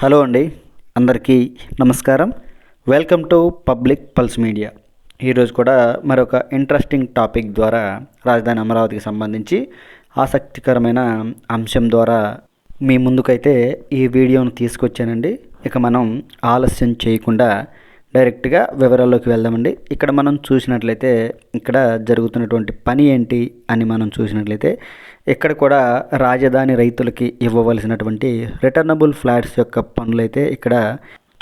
Hello అండి అందరికీ నమస్కారం. Welcome to public pulse media. ఈరోజు కూడా మరొక ఇంట్రెస్టింగ్ టాపిక్ ద్వారా రాజధాని అమరావతికి సంబంధించి ఆసక్తికరమైన అంశం ద్వారా మీ ముందుకైతే ఈ వీడియోను తీసుకొచ్చానండి. ఇక మనం ఆలస్యం చేయకుండా డైరెక్ట్గా వివరాల్లోకి వెళ్దామండి. ఇక్కడ మనం చూసినట్లయితే ఇక్కడ జరుగుతున్నటువంటి పని ఏంటి అని మనం చూసినట్లయితే ఇక్కడ కూడా రాజధాని రైతులకి ఇవ్వవలసినటువంటి రిటర్నబుల్ ఫ్లాట్స్ యొక్క పనులైతే ఇక్కడ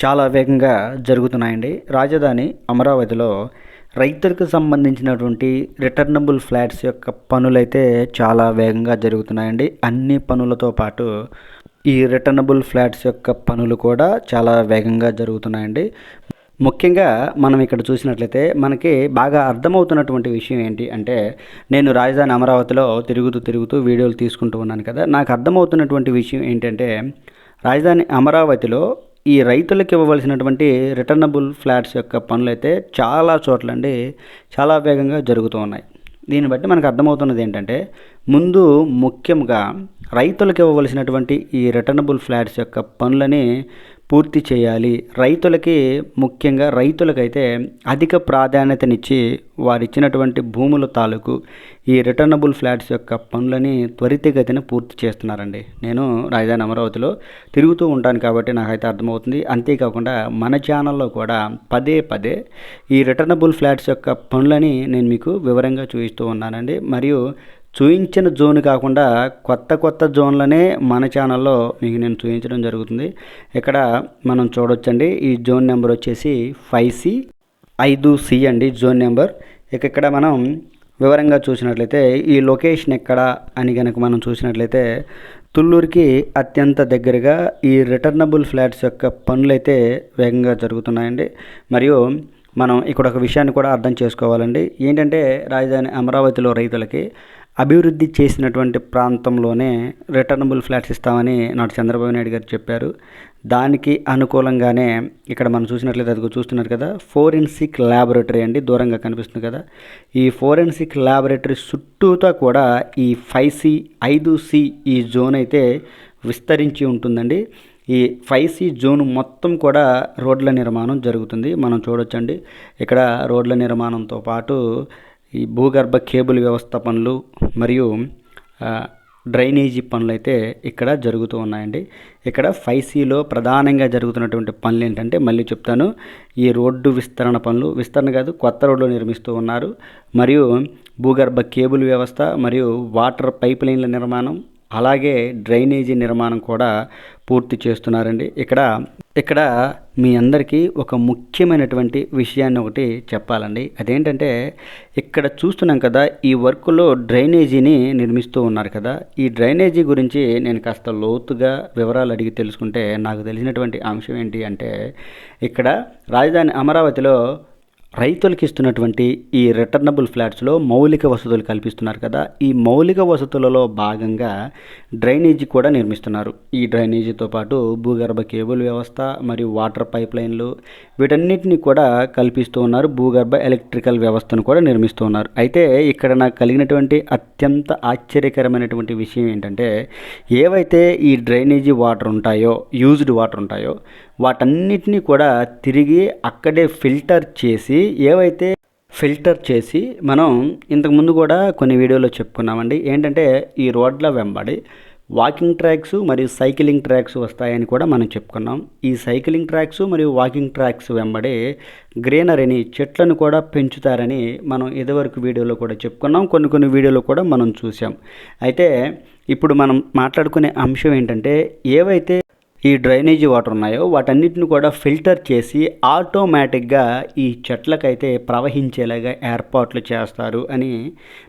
చాలా వేగంగా జరుగుతున్నాయండి. రాజధాని అమరావతిలో రైతులకు సంబంధించినటువంటి రిటర్నబుల్ ఫ్లాట్స్ యొక్క పనులైతే చాలా వేగంగా జరుగుతున్నాయండి. అన్ని పనులతో పాటు ఈ రిటర్నబుల్ ఫ్లాట్స్ యొక్క పనులు కూడా చాలా వేగంగా జరుగుతున్నాయండి. ముఖ్యంగా మనం ఇక్కడ చూసినట్లయితే మనకి బాగా అర్థమవుతున్నటువంటి విషయం ఏంటి అంటే నేను రాజధాని అమరావతిలో తిరుగుతూ తిరుగుతూ వీడియోలు తీసుకుంటూ ఉన్నాను కదా నాకు అర్థమవుతున్నటువంటి విషయం ఏంటంటే రాజధాని అమరావతిలో ఈ రైతులకు ఇవ్వవలసినటువంటి రిటర్నబుల్ ఫ్లాట్స్ యొక్క పనులైతే చాలా చోట్లండి చాలా వేగంగా జరుగుతూ ఉన్నాయి. దీన్ని బట్టి మనకు అర్థమవుతున్నది ఏంటంటే ముందు ముఖ్యంగా రైతులకు ఇవ్వవలసినటువంటి ఈ రిటర్నబుల్ ఫ్లాట్స్ యొక్క పనులని పూర్తి చేయాలి. రైతులకి ముఖ్యంగా రైతులకైతే అధిక ప్రాధాన్యతనిచ్చి వారు ఇచ్చినటువంటి భూముల తాలూకు ఈ రిటర్నబుల్ ఫ్లాట్స్ యొక్క పనులని త్వరితగతిన పూర్తి చేస్తున్నారండి. నేను రాజధాని అమరావతిలో తిరుగుతూ ఉంటాను కాబట్టి నాకైతే అర్థమవుతుంది. అంతేకాకుండా మన ఛానల్లో కూడా పదే పదే ఈ రిటర్నబుల్ ఫ్లాట్స్ యొక్క పనులని నేను మీకు వివరంగా చూపిస్తూ ఉన్నానండి. మరియు చూయించిన జోన్ కాకుండా కొత్త కొత్త జోన్లనే మన ఛానల్లో మీకు నేను చూపించడం జరుగుతుంది. ఇక్కడ మనం చూడొచ్చండి. ఈ జోన్ నెంబర్ వచ్చేసి ఫైవ్ సి ఐదు సి అండి జోన్ నెంబర్. ఇక ఇక్కడ మనం వివరంగా చూసినట్లయితే ఈ లొకేషన్ ఎక్కడ అని కనుక మనం చూసినట్లయితే తుళ్ళూరుకి అత్యంత దగ్గరగా ఈ రిటర్నబుల్ ఫ్లాట్స్ యొక్క పనులైతే వేగంగా జరుగుతున్నాయండి. మరియు మనం ఇక్కడ ఒక విషయాన్ని కూడా అర్థం చేసుకోవాలండి. ఏంటంటే రాజధాని అమరావతిలో రైతులకి అభివృద్ధి చేసినటువంటి ప్రాంతంలోనే రిటర్నబుల్ ఫ్లాట్స్ ఇస్తామని నాడు చంద్రబాబు నాయుడు గారు చెప్పారు. దానికి అనుకూలంగానే ఇక్కడ మనం చూసినట్లయితే అది చూస్తున్నారు కదా ఫోరెన్సిక్ ల్యాబొరేటరీ అండి దూరంగా కనిపిస్తుంది కదా. ఈ ఫోరెన్సిక్ ల్యాబొరేటరీ చుట్టూతో కూడా ఈ ఫైవ్ సి ఐదు సి ఈ జోన్ అయితే విస్తరించి ఉంటుందండి. ఈ ఫైవ్ సి జోన్ మొత్తం కూడా రోడ్ల నిర్మాణం జరుగుతుంది. మనం చూడొచ్చండి. ఇక్కడ రోడ్ల నిర్మాణంతో పాటు ఈ భూగర్భ కేబుల్ వ్యవస్థ పనులు మరియు డ్రైనేజీ పనులు అయితే ఇక్కడ జరుగుతూ ఉన్నాయండి. ఇక్కడ ఫైవ్ సిలో ప్రధానంగా జరుగుతున్నటువంటి పనులు ఏంటంటే మళ్ళీ చెప్తాను. ఈ రోడ్డు విస్తరణ పనులు విస్తరణ కాదు కొత్త రోడ్లు నిర్మిస్తూ ఉన్నారు. మరియు భూగర్భ కేబుల్ వ్యవస్థ మరియు వాటర్ పైప్ లైన్ల నిర్మాణం అలాగే డ్రైనేజీ నిర్మాణం కూడా పూర్తి చేస్తున్నారండి. ఇక్కడ ఇక్కడ మీ అందరికీ ఒక ముఖ్యమైనటువంటి విషయాన్ని ఒకటి చెప్పాలండి. అదేంటంటే ఇక్కడ చూస్తున్నాం కదా ఈ వర్క్లో డ్రైనేజీని నిర్మిస్తూ ఉన్నారు కదా. ఈ డ్రైనేజీ గురించి నేను కాస్త లోతుగా వివరాలు అడిగి తెలుసుకుంటే నాకు తెలిసినటువంటి అంశం ఏంటి అంటే ఇక్కడ రాజధాని అమరావతిలో రైతులకు ఇస్తున్నటువంటి ఈ రిటర్నబుల్ ఫ్లాట్స్లో మౌలిక వసతులు కల్పిస్తున్నారు కదా. ఈ మౌలిక వసతులలో భాగంగా డ్రైనేజీ కూడా నిర్మిస్తున్నారు. ఈ డ్రైనేజీతో పాటు భూగర్భ కేబుల్ వ్యవస్థ మరియు వాటర్ పైప్ లైన్లు వీటన్నిటిని కూడా కల్పిస్తూ ఉన్నారు. భూగర్భ ఎలక్ట్రికల్ వ్యవస్థను కూడా నిర్మిస్తూ ఉన్నారు. అయితే ఇక్కడ నాకు కలిగినటువంటి అత్యంత ఆశ్చర్యకరమైనటువంటి విషయం ఏంటంటే ఏవైతే ఈ డ్రైనేజీ వాటర్ ఉంటాయో యూజ్డ్ వాటర్ ఉంటాయో వాటన్నిటినీ కూడా తిరిగి అక్కడే ఫిల్టర్ చేసి ఏవైతే ఫిల్టర్ చేసి మనం ఇంతకుముందు కూడా కొన్ని వీడియోలో చెప్పుకున్నామండి ఏంటంటే ఈ రోడ్ల వెంబడి వాకింగ్ ట్రాక్స్ మరియు సైకిలింగ్ ట్రాక్స్ వస్తాయని కూడా మనం చెప్పుకున్నాం. ఈ సైకిలింగ్ ట్రాక్స్ మరియు వాకింగ్ ట్రాక్స్ వెంబడి గ్రీనరీని చెట్లను కూడా పెంచుతారని మనం ఇదివరకు వీడియోలో కూడా చెప్పుకున్నాం. కొన్ని కొన్ని వీడియోలో కూడా మనం చూసాం అయితే ఇప్పుడు మనం మాట్లాడుకునే అంశం ఏంటంటే ఏవైతే ఈ డ్రైనేజీ వాటర్ ఉన్నాయో వాటన్నిటిని కూడా ఫిల్టర్ చేసి ఆటోమేటిక్గా ఈ చెట్లకైతే ప్రవహించేలాగా ఏర్పాట్లు చేస్తారు అని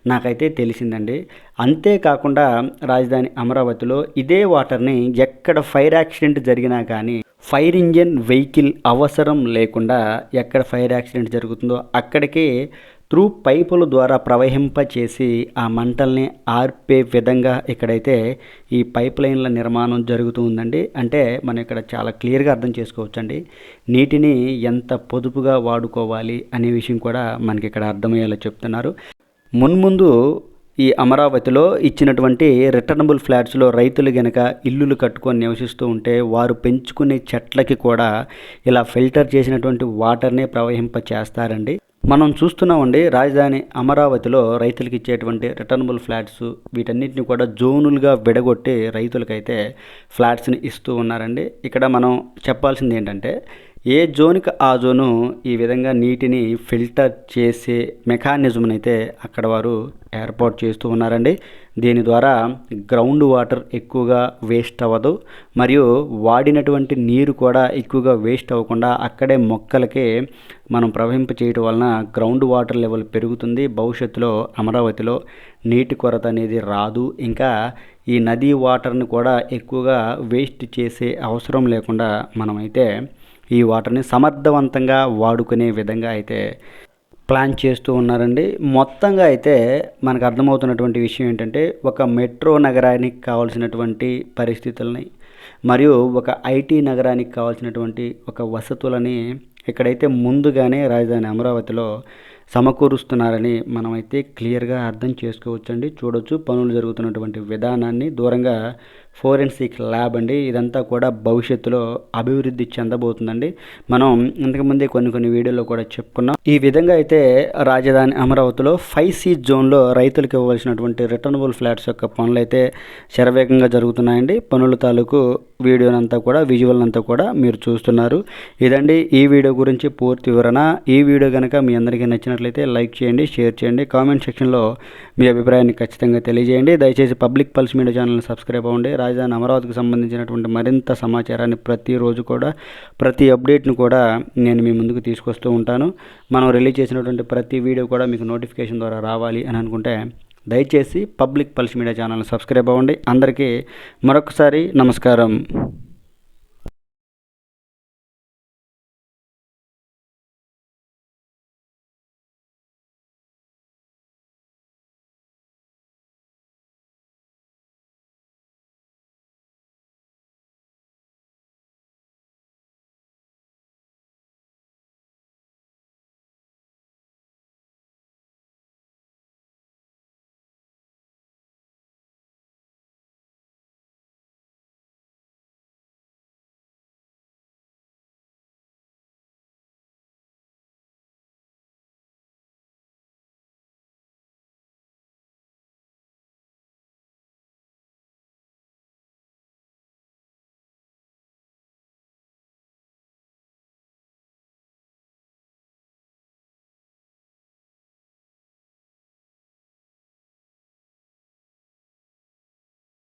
నాకైతే తెలిసిందండి. అంతేకాకుండా రాజధాని అమరావతిలో ఇదే వాటర్ని ఎక్కడ ఫైర్ యాక్సిడెంట్ జరిగినా కానీ ఫైర్ ఇంజన్ వెహికల్ అవసరం లేకుండా ఎక్కడ ఫైర్ యాక్సిడెంట్ జరుగుతుందో అక్కడికి త్రూ పైపుల ద్వారా ప్రవహింపచేసి ఆ మంటల్ని ఆర్పే విధంగా ఇక్కడైతే ఈ పైప్ లైన్ల నిర్మాణం జరుగుతూ ఉందండి. అంటే మనం ఇక్కడ చాలా క్లియర్గా అర్థం చేసుకోవచ్చండి. నీటిని ఎంత పొదుపుగా వాడుకోవాలి అనే విషయం కూడా మనకి ఇక్కడ అర్థమయ్యేలా చెప్తున్నారు. మున్ముందు ఈ అమరావతిలో ఇచ్చినటువంటి రిటర్నబుల్ ఫ్లాట్స్లో రైతులు గనక ఇల్లులు కట్టుకొని నివసిస్తూ ఉంటే వారు పెంచుకునే చెట్లకి కూడా ఇలా ఫిల్టర్ చేసినటువంటి వాటర్నే ప్రవహింప చేస్తారండి మనం చూస్తున్నామండి రాజధాని అమరావతిలో రైతులకు ఇచ్చేటువంటి రిటర్నబుల్ ఫ్లాట్స్ వీటన్నిటిని కూడా జోనులుగా విడగొట్టి రైతులకైతే ఫ్లాట్స్ని ఇస్తూ ఉన్నారండి. ఇక్కడ మనం చెప్పాల్సింది ఏంటంటే ఏ జోన్కి ఆ జోను ఈ విధంగా నీటిని ఫిల్టర్ చేసే మెకానిజంని అయితే అక్కడ వారు ఏర్పాటు చేస్తూ ఉన్నారండి. దీని ద్వారా గ్రౌండ్ వాటర్ ఎక్కువగా వేస్ట్ అవ్వదు. మరియు వాడినటువంటి నీరు కూడా ఎక్కువగా వేస్ట్ అవ్వకుండా అక్కడే మొక్కలకి మనం ప్రవహింప చేయటం వలన గ్రౌండ్ వాటర్ లెవెల్ పెరుగుతుంది. భవిష్యత్తులో అమరావతిలో నీటి కొరత అనేది రాదు. ఇంకా ఈ నదీ వాటర్ని కూడా ఎక్కువగా వేస్ట్ చేసే అవసరం లేకుండా మనమైతే ఈ వాటర్ని సమర్థవంతంగా వాడుకునే విధంగా అయితే ప్లాన్ చేస్తూ ఉన్నారండి. మొత్తంగా అయితే మనకు అర్థమవుతున్నటువంటి విషయం ఏంటంటే ఒక మెట్రో నగరానికి కావాల్సినటువంటి పరిస్థితులని మరియు ఒక ఐటీ నగరానికి కావాల్సినటువంటి ఒక వసతులని ఇక్కడైతే ముందుగానే రాజధాని అమరావతిలో సమకూరుస్తున్నారని మనమైతే క్లియర్గా అర్థం చేసుకోవచ్చండి. చూడొచ్చు పనులు జరుగుతున్నటువంటి విధానాన్ని దూరంగా ఫోరెన్సిక్ ల్యాబ్ అండి. ఇదంతా కూడా భవిష్యత్తులో అభివృద్ధి చెందబోతుందండి. మనం ఇంతకుముందే కొన్ని కొన్ని వీడియోలో కూడా చెప్పుకున్నాం. ఈ విధంగా అయితే రాజధాని అమరావతిలో ఫైవ్ సీ జోన్లో రైతులకు ఇవ్వవలసినటువంటి రిటర్నబుల్ ఫ్లాట్స్ యొక్క పనులు అయితే శరవేగంగా జరుగుతున్నాయండి. పనుల తాలూకు వీడియోనంతా కూడా విజువల్ అంతా కూడా మీరు చూస్తున్నారు. ఇదండి ఈ వీడియో గురించి పూర్తి వివరణ. ఈ వీడియో కనుక మీ అందరికీ నచ్చినట్లయితే లైక్ చేయండి షేర్ చేయండి. కామెంట్ సెక్షన్లో మీ అభిప్రాయాన్ని ఖచ్చితంగా తెలియజేయండి. దయచేసి పబ్లిక్ పల్స్ మీడియా ఛానల్ని సబ్స్క్రైబ్ అవ్వండి. రాజధాని అమరావతికి సంబంధించినటువంటి మరింత సమాచారాన్ని ప్రతిరోజు కూడా ప్రతి అప్డేట్ను కూడా నేను మీ ముందుకు తీసుకొస్తూ ఉంటాను. మనం రిలీజ్ చేసినటువంటి ప్రతి వీడియో కూడా మీకు నోటిఫికేషన్ ద్వారా రావాలి అని అనుకుంటే దయచేసి public pulse media channel subscribe అవ్వండి. అందరికీ మరొకసారి నమస్కారం.